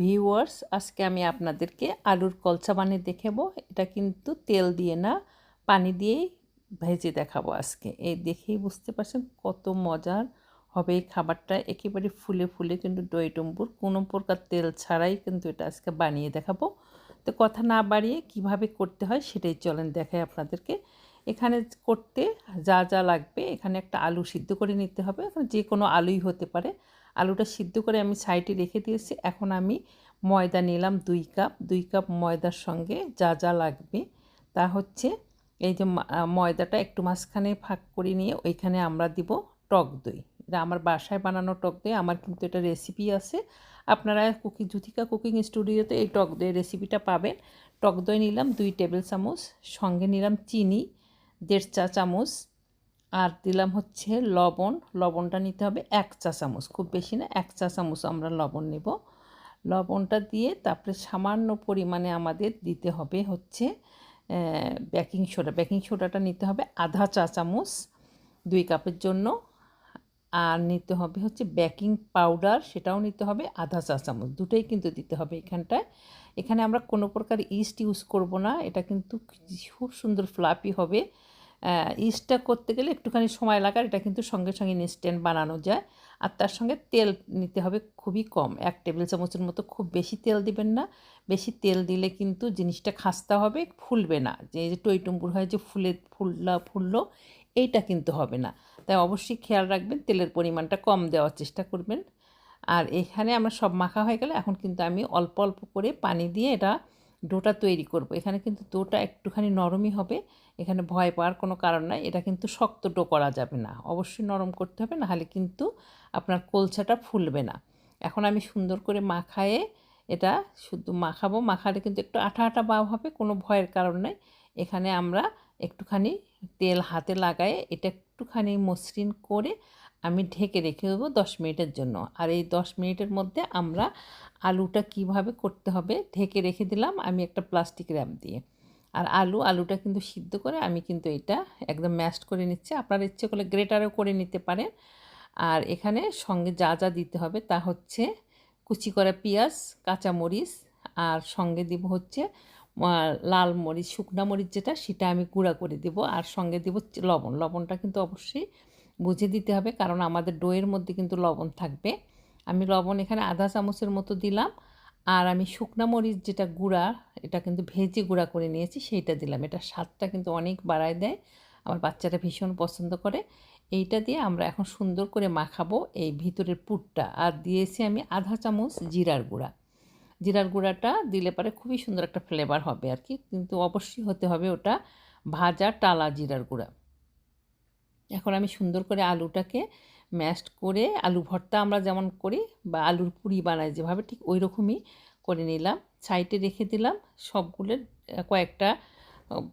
Viewers, আজকে আমি আপনাদেরকে আলুর কলচা বানিয়ে দেখাবো। এটা কিন্তু তেল দিয়ে না, পানি দিয়েই ভেজে দেখাবো আজকে। এই দেখেই বুঝতে পারছেন কত মজার হবে এই খাবারটা। একেবারে ফুলে ফুলে কিন্তু দই, টম্বুর কোনো প্রকার তেল ছাড়াই কিন্তু এটা আজকে বানিয়ে দেখাবো। তো কথা না বাড়িয়ে কীভাবে করতে হয় সেটাই চলেন দেখাই আপনাদেরকে। এখানে করতে যা যা লাগবে এখানে একটা আলু সিদ্ধ করে নিতে হবে। এখানে যে কোনো আলুই হতে পারে। আলুটা সিদ্ধ করে আমি সাইডে রেখে দিয়েছি। এখন আমি ময়দা নিলাম দুই কাপ। দুই কাপ ময়দার সঙ্গে যা যা লাগবে তা হচ্ছে এই যে ময়দাটা একটু মাঝখানে ফাঁক করে নিয়ে ওইখানে আমরা দিব টক দই। এটা আমার বাসায় বানানো টক দই। আমার কিন্তু এটা রেসিপি আছে। আপনারা কুকিং জুথিকা কুকিং স্টুডিওতে এই টক দইয়ের রেসিপিটা পাবেন। টক দই নিলাম দুই টেবিল চামচ। সঙ্গে নিলাম চিনি, দেড় চা চামচ। আর দিলাম হচ্ছে লবণ। লবণটা নিতে হবে এক চা চামচ। খুব বেশি না, এক চা চামচ আমরা লবণ নেব। লবণটা দিয়ে তারপরে সামান্য পরিমাণে আমাদের দিতে হবে হচ্ছে বেকিং সোডা। বেকিং সোডাটা নিতে হবে আধা চা চামচ দুই কাপের জন্য। আর নিতে হবে হচ্ছে বেকিং পাউডার, সেটাও নিতে হবে আধা চা চামচ। দুটোই কিন্তু দিতে হবে এখানটায়। এখানে আমরা কোনো প্রকার ইস্ট ইউজ করব না। এটা কিন্তু খুব সুন্দর ফ্লাপি হবে। ইস্টটা করতে গেলে একটুখানি সময় লাগার এটা কিন্তু সঙ্গে সঙ্গে ইনস্ট্যান্ট বানানো যায়। আর তার সঙ্গে তেল নিতে হবে খুবই কম, এক টেবিল চামচের মতো। খুব বেশি তেল দিবেন না, বেশি তেল দিলে কিন্তু জিনিসটা খাস্তা হবে, ফুলবে না। যে যে টইটুম্বুর হয় যে ফুলে, ফুললা, ফুললো, এইটা কিন্তু হবে না। তাই অবশ্যই খেয়াল রাখবেন, তেলের পরিমাণটা কম দেওয়ার চেষ্টা করবেন। আর এখানে আমরা সব মাখা হয়ে গেলে এখন কিন্তু আমি অল্প অল্প করে পানি দিয়ে এটা ডোটা তৈরি করব। এখানে কিন্তু ডোটা একটুখানি নরমই হবে, এখানে ভয় পাওয়ার কোনো কারণ নাই। এটা কিন্তু শক্ত ডো করা যাবে না, অবশ্যই নরম করতে হবে, নাহলে কিন্তু আপনার কলছাটা ফুলবে না। এখন আমি সুন্দর করে মাখায়ে এটা শুধু মাখাবো, মাখালে কিন্তু একটু আঠা আঠা ভাব হবে, কোনো ভয়ের কারণ নাই। এখানে আমরা একটুখানি তেল হাতে লাগায়ে এটা একটুখানি মসৃণ করে আমি ঢেকে রেখে দেবো দশ মিনিটের জন্য। আর এই দশ মিনিটের মধ্যে আমরা আলুটা কীভাবে করতে হবে ঢেকে রেখে দিলাম আমি একটা প্লাস্টিক র্যাপ দিয়ে। আর আলু, আলুটা কিন্তু সিদ্ধ করে আমি কিন্তু এটা একদম ম্যাশড করে নিচ্ছি। আপনার ইচ্ছে করলে গ্রেটারও করে নিতে পারেন। আর এখানে সঙ্গে যা যা দিতে হবে তা হচ্ছে কুচি করা পেঁয়াজ কাঁচামরিচ আর সঙ্গে দিব হচ্ছে লাল মরিচ, শুকনা মরিচ যেটা সেটা আমি গুঁড়া করে দেব। আর সঙ্গে দেব লবণ। লবণটা কিন্তু অবশ্যই বুঝে দিতে হবে, কারণ আমাদের ডোয়ের মধ্যে কিন্তু লবণ থাকবে। আমি লবণ এখানে আধা চামচের মতো দিলাম, আর আমি শুকনা মরিচ যেটা গুঁড়া, এটা কিন্তু ভেজে গুঁড়া করে নিয়েছি, সেইটা দিলাম। এটা স্বাদটা কিন্তু অনেক বাড়ায় দেয়, আমার বাচ্চারা ভীষণ পছন্দ করে। এইটা দিয়ে আমরা এখন সুন্দর করে মাখাবো এই ভিতরের পুরটা। আর দিয়েছি আমি আধা চামচ জিরার গুঁড়া। জিরার গুঁড়াটা দিলে পরে খুবই সুন্দর একটা ফ্লেভার হবে আর কি, কিন্তু অবশ্যই হতে হবে ওটা ভাজা টালা জিরার গুঁড়া। এখন আমি সুন্দর করে আলুটাকে ম্যাশ করে আলু ভর্তা আমরা যেমন করি বা আলুর পুরি বানাই যেভাবে, ঠিক ওই রকমই করে নিলাম। সাইডে রেখে দিলাম সবগুলোর কয়েকটা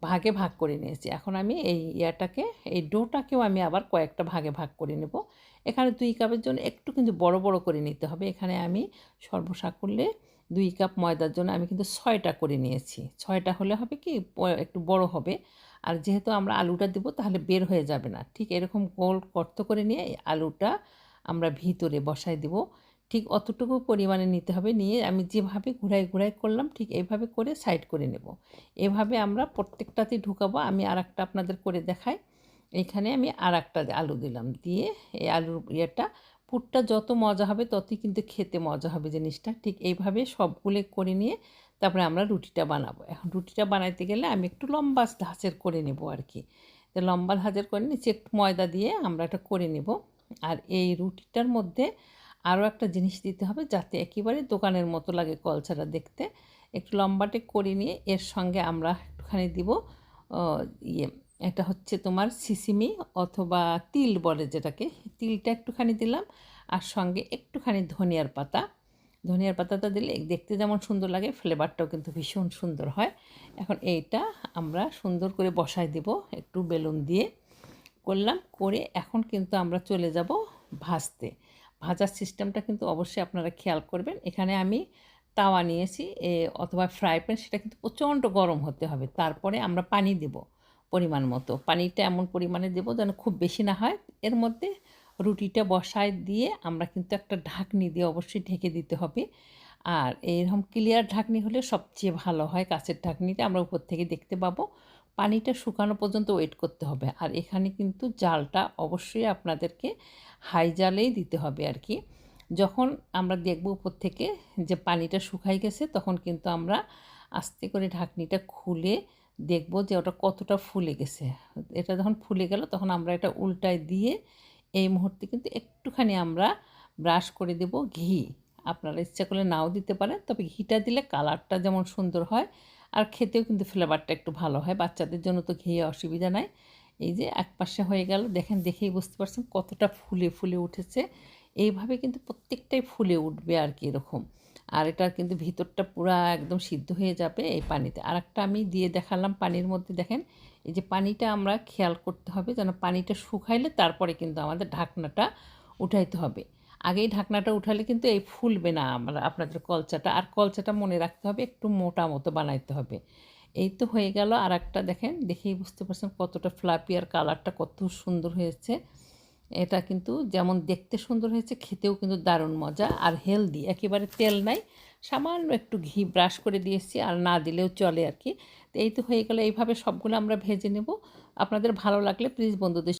ভাগে ভাগ করে নিয়েছি। এখন আমি এই ইয়াটাকে, এই ডোটাকেও আমি আবার কয়েকটা ভাগে ভাগ করে নেব। এখানে দুই কাপের জন্য একটু কিন্তু বড় বড় করে নিতে হবে। এখানে আমি সর্বসাকুল্যে দুই কাপ ময়দার জন্য আমি কিন্তু ছয়টা করে নিয়েছি। ছয়টা হলে হবে কি একটু বড় হবে। আর যেহেতু আমরা আলুটা দেবো, তাহলে বের হয়ে যাবে না। ঠিক এরকম গোল কর্ত করে নিয়ে আলুটা আমরা ভিতরে বসাই দেব। ঠিক অতটুকু পরিমাণে নিতে হবে। নিয়ে আমি যেভাবে ঘুরাই ঘুরাই করলাম, ঠিক এইভাবে করে সাইড করে নেব। এভাবে আমরা প্রত্যেকটাতে ঢুকাবো। আমি আর একটা আপনাদের করে দেখাই। এখানে আমি আর একটা আলু দিলাম। দিয়ে এই আলুর ইয়েটা পুরটা যত মজা হবে, ততই কিন্তু খেতে মজা হবে জিনিসটা। ঠিক এইভাবে সবগুলো করে নিয়ে তারপরে আমরা রুটিটা বানাবো। এখন রুটিটা বানাইতে গেলে আমি একটু লম্বা ধাঁচের করে নেব আর কি লম্বা ধাঁচের করে নিচে একটু ময়দা দিয়ে আমরা এটা করে নেব। আর এই রুটিটার মধ্যে আরও একটা জিনিস দিতে হবে যাতে একেবারে দোকানের মতো লাগে কলছাটা দেখতে। একটু লম্বাটে করে নিয়ে এর সঙ্গে আমরা একটুখানি দিব ইয়ে এটা হচ্ছে তোমার সিসিমি অথবা তিল বলে যেটাকে। তিলটা একটুখানি দিলাম আর সঙ্গে একটুখানি ধনিয়ার পাতা। ধনিয়ার পাতাটা দিলে দেখতে যেমন সুন্দর লাগে, ফ্লেভারটাও কিন্তু ভীষণ সুন্দর হয়। এখন এইটা আমরা সুন্দর করে বসাই দেব একটু বেলুন দিয়ে। করলাম, করে এখন কিন্তু আমরা চলে যাব ভাজতে। ভাজার সিস্টেমটা কিন্তু অবশ্যই আপনারা খেয়াল করবেন। এখানে আমি তাওয়া নিয়েছি অথবা ফ্রাই প্যান, সেটা কিন্তু প্রচণ্ড গরম হতে হবে। তারপরে আমরা পানি দেব। পরিমাণ মতো। পানিটা এমন পরিমাণে দেবো যেন খুব বেশি না হয়। এর মধ্যে রুটিটা বসায় দিয়ে আমরা কিন্তু একটা ঢাকনি দিয়ে অবশ্যই ঢেকে দিতে হবে। আর এরকম ক্লিয়ার ঢাকনি হলে সবচেয়ে ভালো হয় কাঁচের ঢাকনিতে আমরা উপর থেকে দেখতে পাবো পানিটা শুকানো পর্যন্ত ওয়েট করতে হবে। আর এখানে কিন্তু জালটা অবশ্যই আপনাদেরকে হাই জালেই দিতে হবে আর কি যখন আমরা দেখব উপর থেকে যে পানিটা শুকাই গেছে, তখন কিন্তু আমরা আস্তে করে ঢাকনিটা খুলে দেখব যে ওটা কতটা ফুলে গেছে। এটা যখন ফুলে গেল তখন আমরা এটা উল্টায় দিয়ে এই মুহূর্তে কিন্তু একটুখানি আমরা ব্রাশ করে দেব ঘি। আপনারা ইচ্ছা করলে নাও দিতে পারেন, তবে ঘিটা দিলে কালারটা যেমন সুন্দর হয় আর খেতেও কিন্তু ফ্লেভারটা একটু ভালো হয়। বাচ্চাদের জন্য তো ঘিয়ে অসুবিধা নাই। এই যে এক পাশে হয়ে গেল, দেখেন দেখেই বুঝতে পারছেন কতটা ফুলে ফুলে উঠেছে। এইভাবে কিন্তু প্রত্যেকটাই ফুলে উঠবে আর কি এরকম। আর এটা কিন্তু ভিতরটা পুরা একদম সিদ্ধ হয়ে যাবে এই পানিতে। আর একটা আমি দিয়ে দেখালাম পানির মধ্যে, দেখেন, এই যে পানিটা আমরা খেয়াল করতে হবে যেন পানিটা শুকাইলে তারপরে কিন্তু আমাদের ঢাকনাটা উঠাইতে হবে। আগেই ঢাকনাটা উঠালে কিন্তু এই ফুলবে না আমরা, আপনাদের কলচাটা। আর কলচাটা মনে রাখতে হবে, একটু মোটা মতো বানাইতে হবে। এই তো হয়ে গেল আর একটা দেখেন, দেখেই বুঝতে পারছেন কতটা ফ্লাপি আর কালারটা কত সুন্দর হয়েছে। এটা কিন্তু যেমন দেখতে সুন্দর হয়েছে, খেতেও কিন্তু দারুণ মজা। আর হেলদি একেবারে তেল নাই। সামান্য একটু ঘি ব্রাশ করে দিয়েছি, আর না দিলেও চলে আর কি। তো এই তো হয়ে গেলে, এইভাবে সবগুলো আমরা ভেজে নেব। আপনাদের ভালো লাগলে প্লিজ বন্ধুদের